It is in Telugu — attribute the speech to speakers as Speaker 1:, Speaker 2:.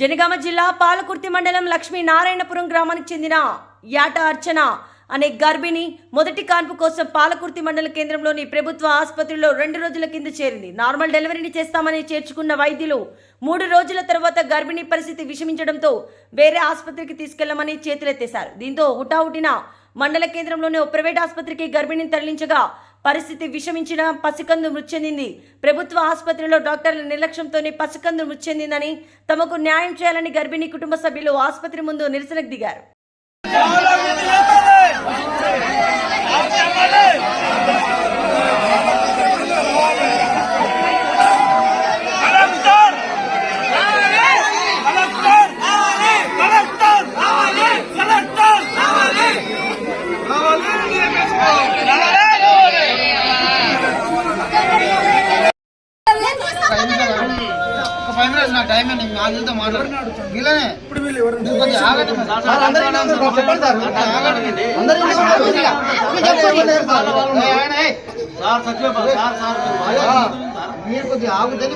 Speaker 1: జనగామ జిల్లా పాలకుర్తి మండలం లక్ష్మీ నారాయణపురం గ్రామానికి చెందిన యాట అర్చన అనే గర్భిణి మొదటి కాన్పు కోసం పాలకుర్తి మండల కేంద్రంలోని ప్రభుత్వ ఆసుపత్రిలో రెండు రోజుల కింద చేరింది. నార్మల్ డెలివరీని చేస్తామని చేర్చుకున్న వైద్యులు మూడు రోజుల తర్వాత గర్భిణీ పరిస్థితి విషమించడంతో వేరే ఆసుపత్రికి తీసుకెళ్ళమని చేతులెత్తేశారు. దీంతో హుటాహుటిన మండల కేంద్రంలోని ఓ ప్రైవేట్ ఆసుపత్రికి గర్భిణిని తరలించగా పరిస్థితి విషమించిన పసికందు మృతి చెందింది ప్రభుత్వ ఆసుపత్రిలో డాక్టర్ల నిర్లక్ష్యంతోనే పసికందు మృతి చెందిందని తమకు న్యాయం చేయాలని గర్భిణీ కుటుంబ సభ్యులు ఆసుపత్రి ముందు నిరసనకు దిగారు.
Speaker 2: ఫైవ్ మినిట్స్ నాకు టైం అండి నాకు వెళ్తే మాట్లాడు వీళ్ళనే కొంచెం. మీరు కొద్దిగా ఆగుతుంది